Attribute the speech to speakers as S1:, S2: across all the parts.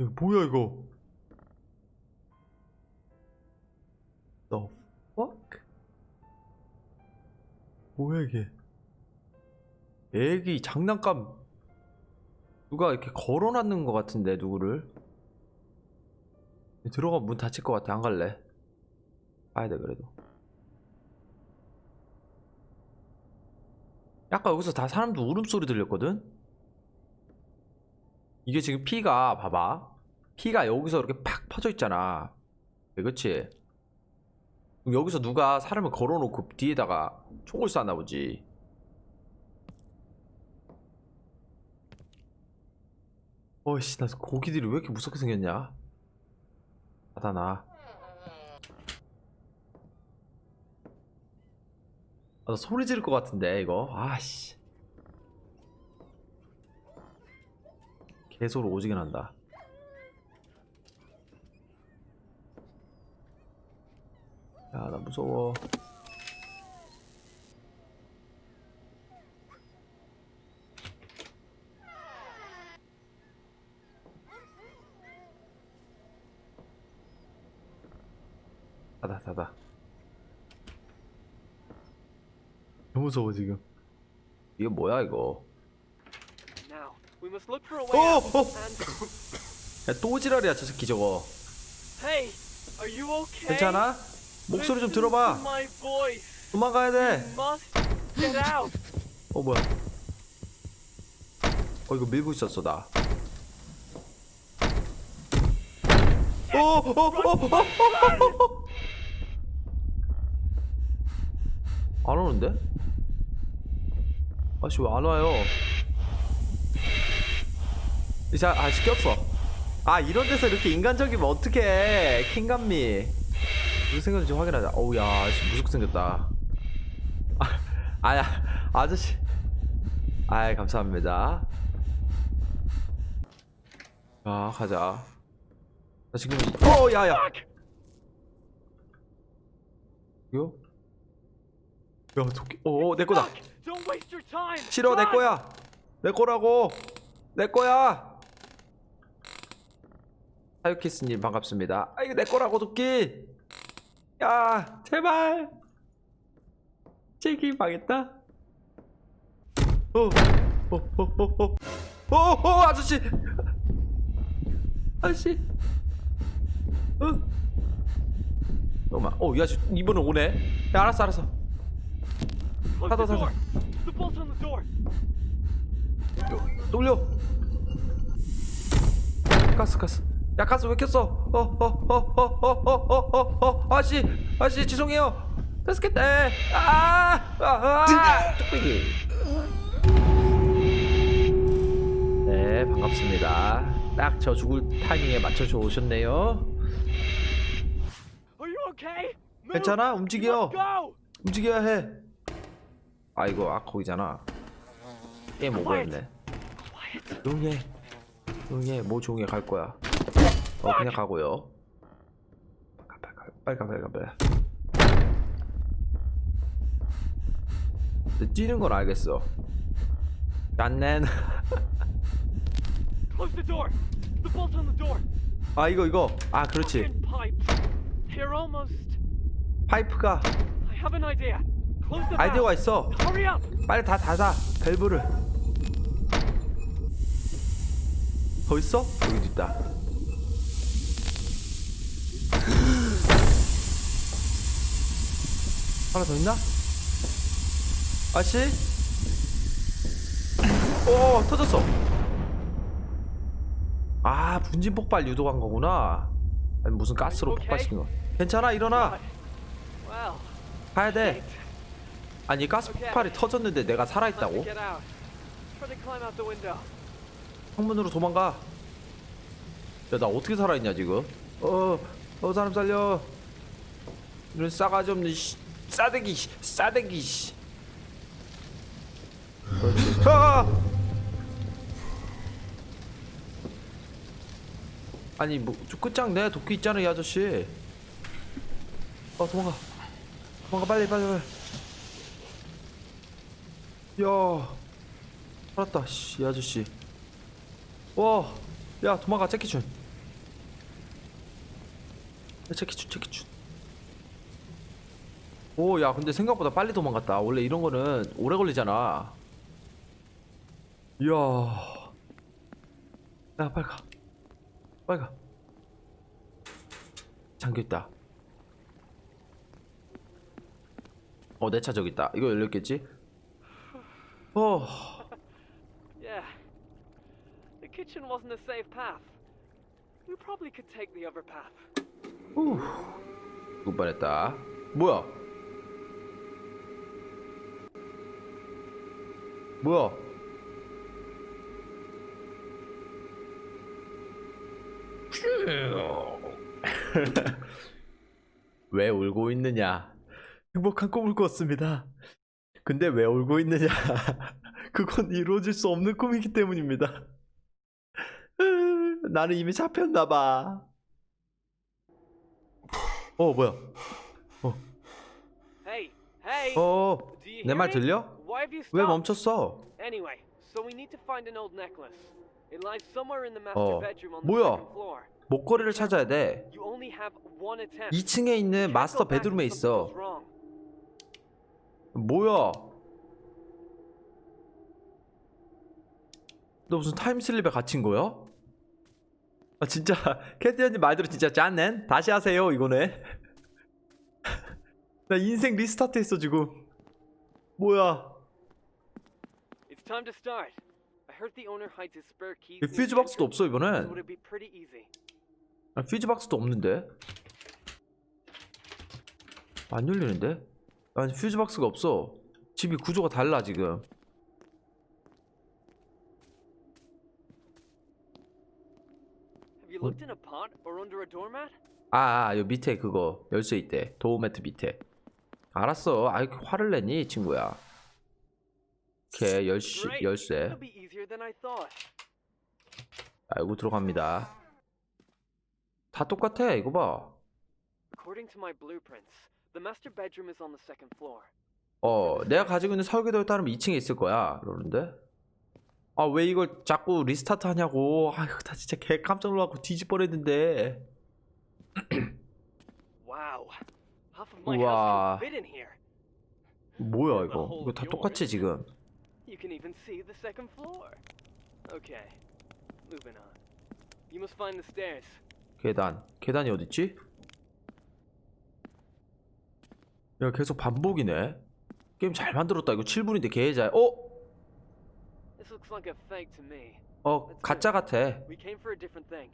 S1: 야, 뭐야 이거? The fuck? 뭐야 이게? 애기 장난감 누가 이렇게 걸어놨는 것 같은데 누구를? 들어가면 문 닫힐 것 같아 안 갈래. 가야 돼 그래도. 약간 여기서 다 사람들 울음소리 들렸거든? 이게 지금 피가 봐봐 피가 여기서 이렇게 팍 퍼져 있잖아. 네, 그치? 그럼 여기서 누가 사람을 걸어놓고 뒤에다가 총을 쐈나 보지. 어이씨 나 고기들이 왜 이렇게 무섭게 생겼냐? 닫아놔 아, 나 소리 지를 것 같은데 이거. 아씨. 개소리 오지게 난다 야 나 무서워 닫아 닫아 너무 무서워 지금 이게 뭐야 이거
S2: Now, we must look for a
S1: 어!
S2: out.
S1: 어!
S2: And
S1: 야 또 지랄이야 저 새끼 저거
S2: hey, are you okay?
S1: 괜찮아? 목소리 좀 들어봐
S2: to my voice.
S1: 도망가야 돼
S2: Must get out.
S1: 어 뭐야 어 이거 밀고 있었어 나 어, 어, 어, 어, 어, 어, 어. 안 오는데? 아씨 왜 안 와요? 이제 아씨 꼈어. 아 이런 데서 이렇게 인간적이면 어떡해 킹감미 무슨 생겼는지 확인하자. 어우 야 아저씨 무섭게 생겼다. 아, 아야. 아저씨. 아이 감사합니다. 자 가자. 나 지금 어 야 야. 이거? 야 도끼 거다!
S2: Don't waste your time.
S1: 싫어 내! 거야. 내 거라고. 내 거야. 사유키스님 반갑습니다. 아 이거 내 거라고 도끼 야, 제발. 제기 망했다. 오, 오, 오, 오, 오, 오, 오, 아저씨. 아저씨. 어? 잠깐만. 어, 야, 이번은 오네. 야, 알았어, 알았어.
S2: 사다, 사다. 어,
S1: 돌려. 가스, 가스. 야 가스 왜 켰어? 어, 어어어어어어어어어 아씨 아씨 죄송해요. 켰다. 아아 뚝배기. 네 반갑습니다. 딱 저 죽을 타이밍에 맞춰서 오셨네요. 괜찮아? 움직여. 움직여야 해. 아이고 아코이잖아. 게임 오버했네. 조용히 해. 조용히 해뭐 조용히 갈 거야 어 그냥 가고요 가 빨리 가. 근데 뛰는 건 알겠어
S2: door.
S1: 아 이거 이거 아 그렇지. 파이프가 아이디어가. 있어. 빨리 다 닫아 밸브를 더 있어? 여기도 있다 하나 더 있나? 아씨? 오 터졌어 아 분진 폭발 유도한 거구나 아니 무슨 가스로 폭발시킨 거 괜찮아 일어나. 가야 돼 아니 가스 폭발이 터졌는데 내가 살아있다고? 창문으로 도망가. 야, 나 어떻게 살아있냐, 지금? 어, 어, 사람 살려. 이런 싸가지 없는, 씨, 싸대기, 씨, 싸대기. 아! 아니, 뭐, 저 끝장 내. 도끼 있잖아, 이 아저씨. 어, 도망가. 도망가, 빨리, 빨리, 빨리. 야, 살았다, 씨, 이 아저씨. 와, 야 도망가 재키춘. 체키춘 체키춘 오 야 근데 생각보다 빨리 도망갔다 원래 이런 거는 오래 걸리잖아 이야 야 빨리 가 빨리 가 잠겨있다 어 내 차 저기 있다 이거 열렸겠지? 어
S2: Yeah. The kitchen wasn't a safe path. We probably could take the other path.
S1: 후. 뻔했다 뭐야 뭐야? 왜 울고 있느냐? 행복한 꿈을 꿨습니다. 근데 왜 울고 있느냐? 그건 이루어질 수 없는 꿈이기 때문입니다. 나는 이미 잡혔나봐. 어 뭐야?
S2: Hey, hey.
S1: 어
S2: you
S1: 내 말? 들려?
S2: Why have you
S1: 왜? 멈췄어?
S2: Anyway, so we need to find an old necklace. It lies somewhere in the master
S1: 어,
S2: bedroom on the
S1: 뭐야?
S2: second floor.
S1: 목걸이를 찾아야 돼
S2: You only have one attempt.
S1: 2층에 있는 마스터 베드룸에 있어. 뭐야 너 무슨 타임슬립에 갇힌 거야? 아 진짜 캐티 언니 말대로 진짜 짠넨 다시 하세요 이거네 나 인생 리스타트 했어 지금 뭐야
S2: time to start. I heard the owner hides his spare keys.
S1: 퓨즈 박스도 없어 이번엔
S2: So it'd be pretty easy.
S1: 아, 퓨즈 박스도 없는데 안 열리는데? 아니 퓨즈 박스가 없어 집이 구조가 달라 지금
S2: doormat?
S1: 아, 아, 요 밑에 그거 열쇠 있대. 도어 매트 밑에. 알았어. 아이 화를 내니 친구야. 오케이
S2: Great.
S1: 열쇠. 알고 들어갑니다. 다 똑같아. 이거 봐. 어, 내가 가지고 있는 설계도에 따르면 2층에 있을 거야. 그러는데. 아, 왜 이걸 자꾸 리스타트 하냐고. 아휴, 나 진짜 개 깜짝 놀라고 뒤집 뻔했는데.
S2: Wow. Half of my
S1: Wow.
S2: house can fit in here.
S1: 뭐야 이거? 이거 다 똑같지 지금.
S2: Can even see the second floor. Okay. Moving on. You must find the stairs.
S1: 계단. 계단이 어딨지? 야, 계속 반복이네. 게임 잘 만들었다. 이거 7분인데 개잘. 어?
S2: This looks like a fake to me.
S1: 어, 가짜 같아.
S2: We came for a different thing.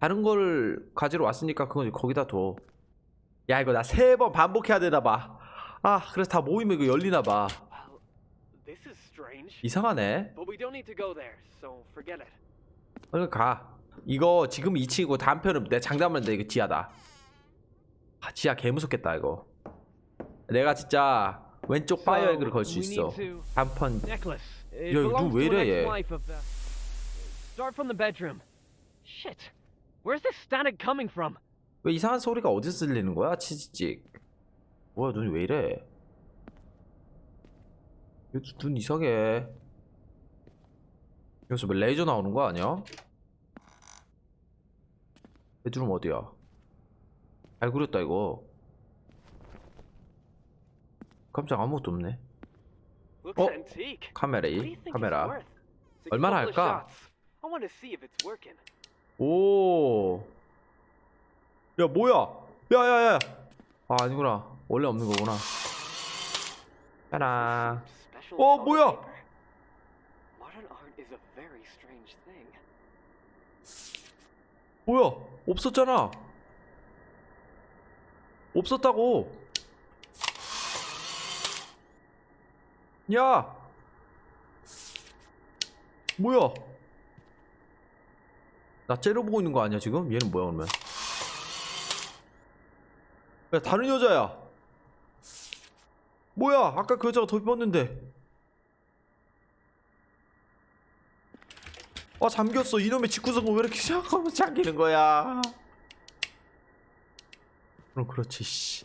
S1: 다른 걸 가지러 왔으니까 그건 거기다 둬. 야, 이거 나 세 번 반복해야 되나 봐. 아, 그래서 다 모이면 이거 열리나 봐.
S2: Well, this is strange.
S1: 이상하네.
S2: But we don't need to go there, so forget it.
S1: 얼른 가. 이거 지금 2층이고 다음 편은 내 장담하는데 이거 지하다. 아, 지하 개 무섭겠다 이거. 내가 진짜 왼쪽 파이어 에그를 걸수
S2: we
S1: 있어. 다음 편
S2: Necklace. It
S1: 이거
S2: belongs
S1: 왜
S2: to an
S1: 이래, 얘?
S2: Start from the bedroom. Shit. Where's this static coming from?
S1: 왜 이상한 소리가 어디서 들리는 거야? 치즈찍. 뭐야 눈이 왜 이래? 얘눈 이상해. 여기서 뭐 레이저 나오는 거 아니야? 베드룸 어디야? 잘 그렸다 이거. 깜짝 아무것도 없네. 어?
S2: you
S1: 카메라 얼마나 할까?
S2: shots. I want to see if it's working.
S1: 오. 야 뭐야? 야야야. 아 아니구나. 원래 없는 거구나. 짜란. 어, 뭐야? 뭐야? 없었잖아. 없었다고. 야. 뭐야? 나 째려보고 있는 거 아니야 지금? 얘는 뭐야 그러면? 야 다른 여자야. 뭐야? 아까 그 여자가 더 입었는데. 아 잠겼어 이놈의 직구석은 왜 이렇게 시작하면 잠기는 거야 그럼 그렇지 씨.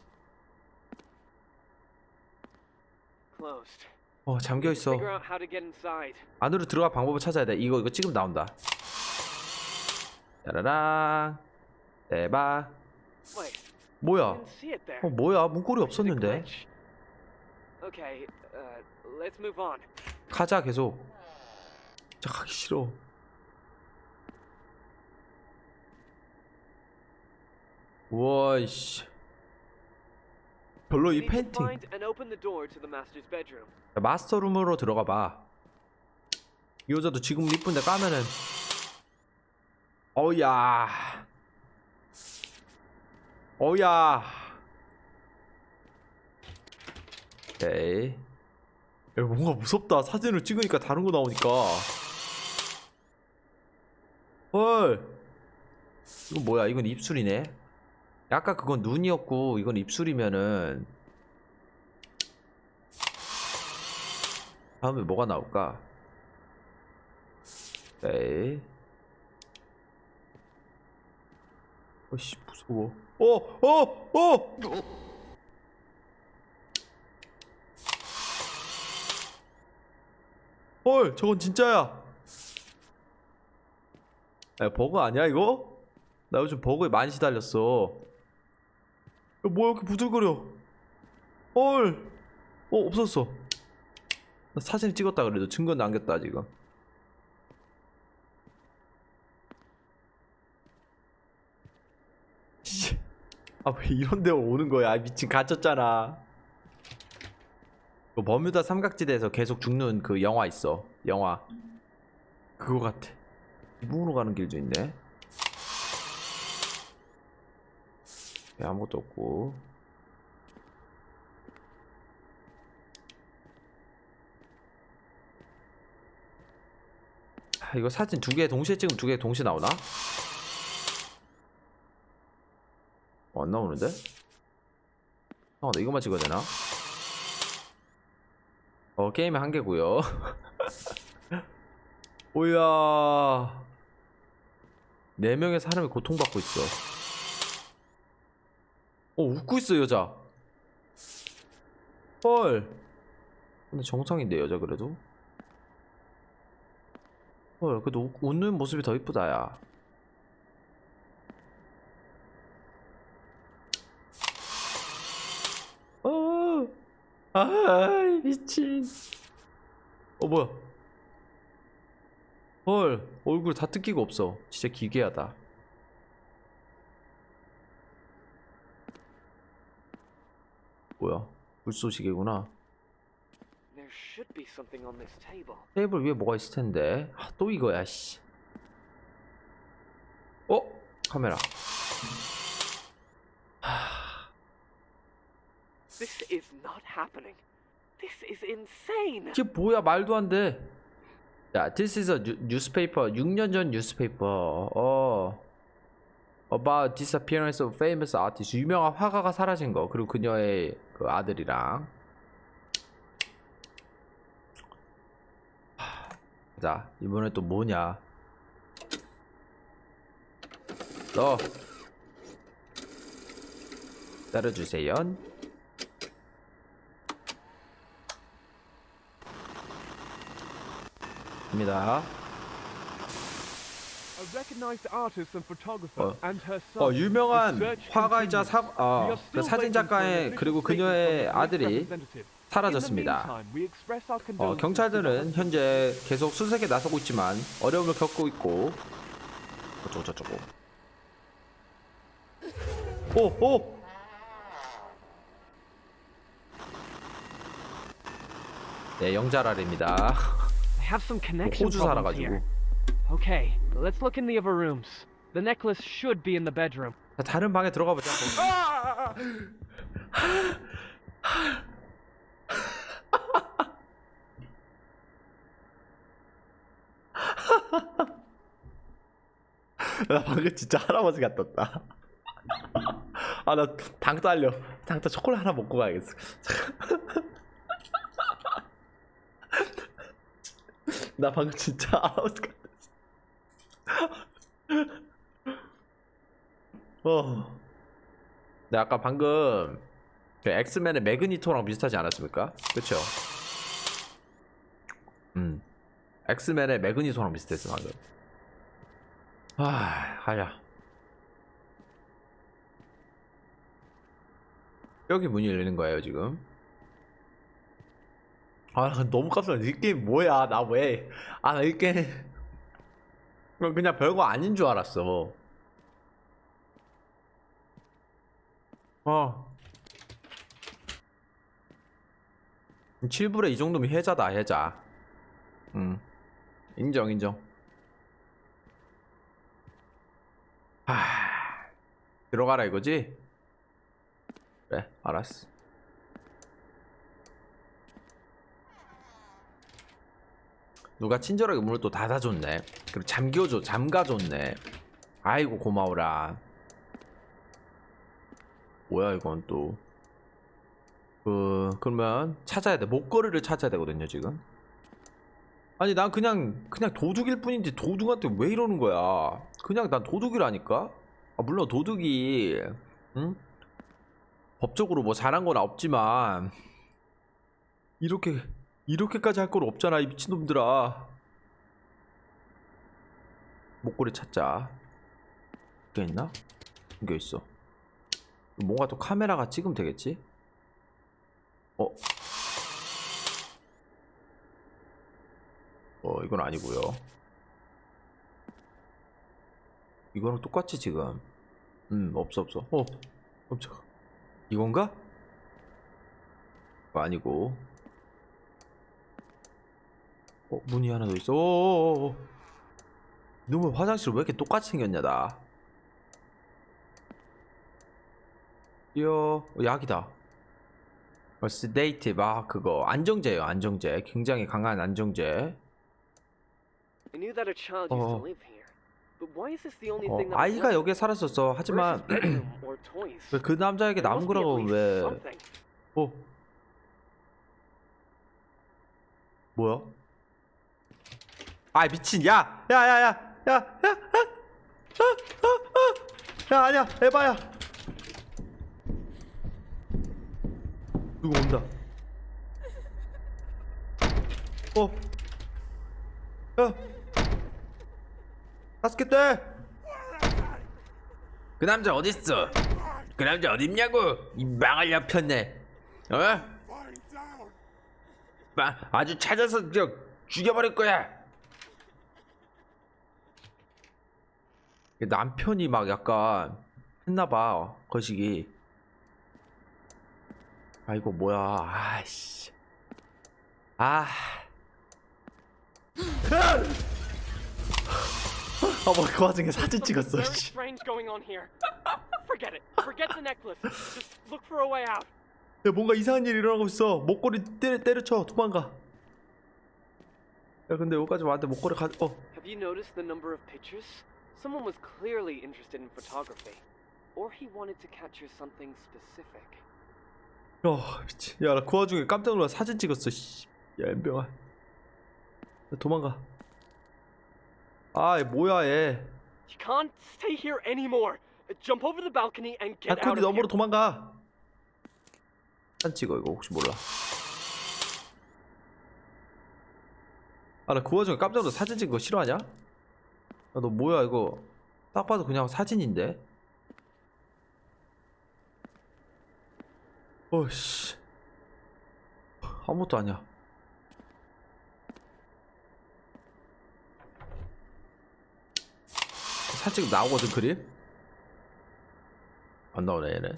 S1: 어 잠겨있어. 안으로 들어갈 방법을 찾아야 돼 이거 이거 찍으면 나온다 짜라랑 대박 뭐야? 어 뭐야? 문고리 없었는데.
S2: uh.
S1: 가자 계속. 진짜 가기 싫어. 우와 씨. 별로 이 페인팅. 마스터룸으로 들어가 봐. 이 여자도 지금 이쁜데 까면은 어우야. 어우야. 오케이. 야, 뭔가 무섭다. 사진을 찍으니까 다른 거 나오니까. 헐. 이건 뭐야? 이건 입술이네. 아까 그건 눈이었고 이건 입술이면은 다음에 뭐가 나올까? 에이. 어씨 무서워. 어, 어, 어. 헐, 저건 진짜야. 야, 버그 아니야 이거? 나 요즘 버그에 많이 시달렸어. 야, 뭐야 이렇게 부들거려? 헐. 어 없었어. 나 사진 찍었다 그래도 증거 남겼다 지금. 아왜 이런 데 오는 거야? 미친 갇혔잖아. 그 버뮤다 삼각지대에서 계속 죽는 그 영화 있어. 영화. 그거 같아. 무으로 가는 길도 있네. 네, 아무것도 없고. 아, 이거 사진 두 개 동시에 찍으면 두 개 동시에 나오나? 어, 안 나오는데? 어, 나 이것만 찍어야 되나? 어, 게임의 한계고요 오야. 네 명의 사람이 고통받고 있어. 어, 웃고 있어, 여자. 헐. 근데 정상인데, 여자 그래도? 헐, 그래도 웃- 웃는 모습이 더 이쁘다, 야. 어, 아, 미친. 어, 뭐야? 헐, 얼굴 다 뜯기고 없어. 진짜 기괴하다. 뭐야? 불쏘시개구나. 테이블 위에 뭐가 있을 텐데. 아, 또 이거야, 씨. 어? 카메라.
S2: This is not happening. This is insane.
S1: 이게 뭐야? 말도 안 돼. 자, this is a new- newspaper. 6년 전 newspaper. 어. About disappearance of famous artist. 유명한 화가가 사라진 거. 그리고 그녀의 그 아들이랑. 하, 자, 이번에 또 뭐냐? 너. 따라주세요. 입니다.
S3: A recognized artist and photographer
S1: 어. 어 유명한 화가이자 사, 어, 그
S3: still
S1: 사진
S3: waiting for an
S1: 작가의
S3: official
S1: 그리고 그녀의 아들이 사라졌습니다. 어, 경찰들은 현재 계속 수색에 나서고 있지만 어려움을 겪고 있고 어쩌고 저쩌고 오! 오! 네 영자랄입니다 호주 살아가지고.
S2: Okay, let's look in the other rooms. The necklace should be in the bedroom.
S1: 자, 다른 방에 들어가 보자 나 방금 진짜 할아버지 같았다. 아, 나 당 딸려. 당따 초콜릿 하나 먹고 가야겠어. 나 방금 진짜 할아버지 같았 어. 어. 네, 아까 방금 그 엑스맨의 매그니토랑 비슷하지 않았습니까? 그쵸? 음. 엑스맨의 매그니토랑 비슷했어, 방금. 아, 하야. 여기 문이 열리는 거예요 지금 아 너무 깜짝 놀랐어 이 게임 뭐야 나 왜 아 나 이 게임 그냥 별거 아닌 줄 알았어. 어. 7불에 이 정도면 해자다 해자. 음. 인정 인정. 하 들어가라 이거지? 그래 알았어 누가 친절하게 문을 또 닫아줬네. 그리고 잠겨줘 잠가줬네. 아이고 고마워라. 뭐야 이건 또. 그, 그러면 찾아야 돼. 목걸이를 찾아야 되거든요 지금. 아니 난 그냥 그냥 도둑일 뿐인데 도둑한테 왜 이러는 거야? 그냥 난 도둑이라니까? 아, 물론 도둑이 응? 법적으로 뭐 잘한 건 없지만 이렇게 이렇게까지 할 건 없잖아 이 미친놈들아 목걸이 찾자 이게 있나? 이게 있어 뭔가 또 카메라가 찍으면 되겠지? 어? 어 이건 아니고요 이거랑 똑같이 지금 음 없어 없어 어 깜짝아 이건가? 아니고 어 문이 하나 더 있어 오오오 너무 화장실 왜 이렇게 똑같이 생겼냐 나 이어 어, 약이다 어, 세데이티브 아 그거 안정제예요 안정제 굉장히 강한 안정제 어. 어, 아이가 여기에 살았었어 하지만 그 남자에게 남은 거라고 왜. 어? 뭐야? 아 미친 야! 야 야 야! 야! 야! 야! 야 아니야 에바야 누구 온다 어? 야! 다스켓대! 그 남자 어딨어? 그 남자 어딨냐고? 이 망할 yap혔네 어? 마, 아주 찾아서 저 죽여버릴 거야. 남편이 막 약간 했나봐 거시기. 아이고 뭐야? 아씨. 아. 아 뭐 그 와중에 사진 찍었어. 씨.
S2: Forget it. Forget the necklace. Just look for a way out.
S1: 야 뭔가 이상한 일이 일어나고 있어. 목걸이 때려 때려쳐 도망가. 야 근데 여기까지 왔는데 목걸이 가. 어.
S2: Have you noticed the number of pictures? Someone was clearly interested in photography. Or he wanted to capture something specific.
S1: 야 미친 야나 그 와중에 깜짝 놀라 사진 찍었어 씨. 야 엠병아 야, 도망가 아얘 뭐야 얘
S2: You can't stay here anymore. Jump over the balcony and get out of
S1: 너머로
S2: here.
S1: 도망가 사진 찍어 이거 혹시 몰라 아 나 그 와중에 깜짝 놀라 사진 찍은 거 싫어하냐? 야 너 뭐야 이거? 딱 봐도 그냥 사진인데? 어씨. 아무것도 아니야. 살짝 나오거든 그림? 안 나오네 얘네.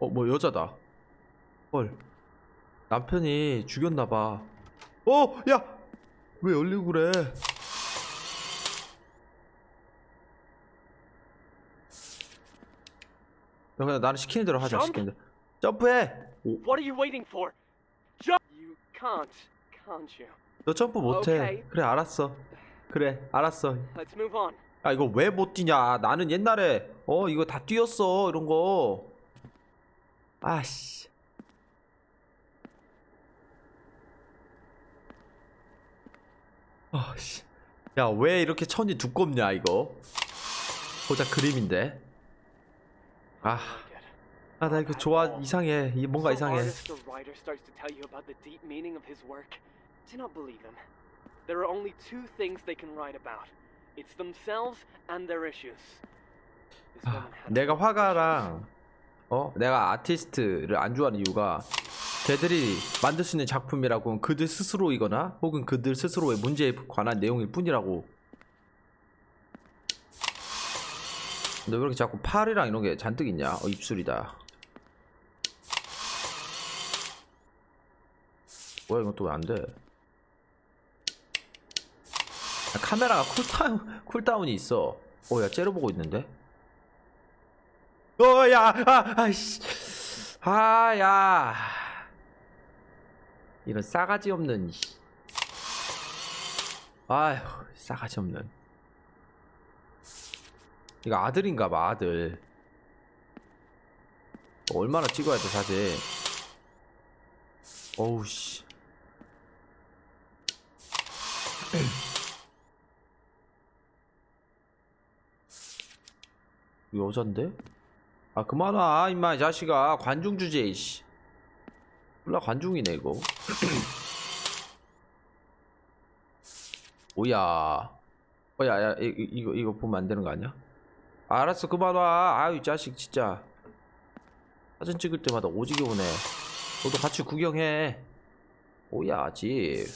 S1: 어 뭐 여자다. 헐. 남편이 죽였나봐. 어! 야! 왜 열리고 그래 야 그냥 나는 시키는 대로 하자
S2: 점프?
S1: 시키는 대로 점프해! 오,
S2: What are you waiting for? Jump! You can't, can't you?
S1: 너 점프 못해
S2: 오케이.
S1: 그래 알았어 그래 알았어
S2: Let's move on.
S1: 야 이거 왜 못 뛰냐 나는 옛날에 어 이거 다 뛰었어 이런 거 아씨 아씨 야 왜 이렇게 천이 두껍냐 이거 보자 그림인데 아 아 나 이거 좋아 이상해 이 뭔가
S2: Some
S1: 이상해
S2: artist or writer starts to tell you about the deep meaning of his work. Do not believe him. There are only two things they can write about. It's themselves and their issues. This woman
S1: 아,
S2: had
S1: 내가 화가랑 어? 내가 아티스트를 안 좋아하는 이유가 걔들이 만들 수 있는 작품이라고는 그들 스스로이거나 혹은 그들 스스로의 문제에 관한 내용일 뿐이라고 근데 왜 이렇게 자꾸 팔이랑 이런 게 잔뜩 있냐? 어 입술이다. 뭐야 이건 또 왜 안 돼? 아, 카메라가 쿨다운, 쿨다운이 있어. 어 야 째려보고 있는데? 어 야 아 아이씨. 아 야. 이런 싸가지 없는 이- 아휴 싸가지 없는 이거 아들인가 봐 아들. 얼마나 찍어야 돼 사실. 어우 씨. 여잔데? 아 그만 와 임마 이 자식아. 관중 주제 이씨. 몰라 관중이네 이거. 뭐야. 어야야 이거 이거 보면 안 되는 거 아니야? 알았어 그만 와. 아유 이 자식 진짜. 사진 찍을 때마다 오지게 오네. 너도 같이 구경해. 뭐야 집.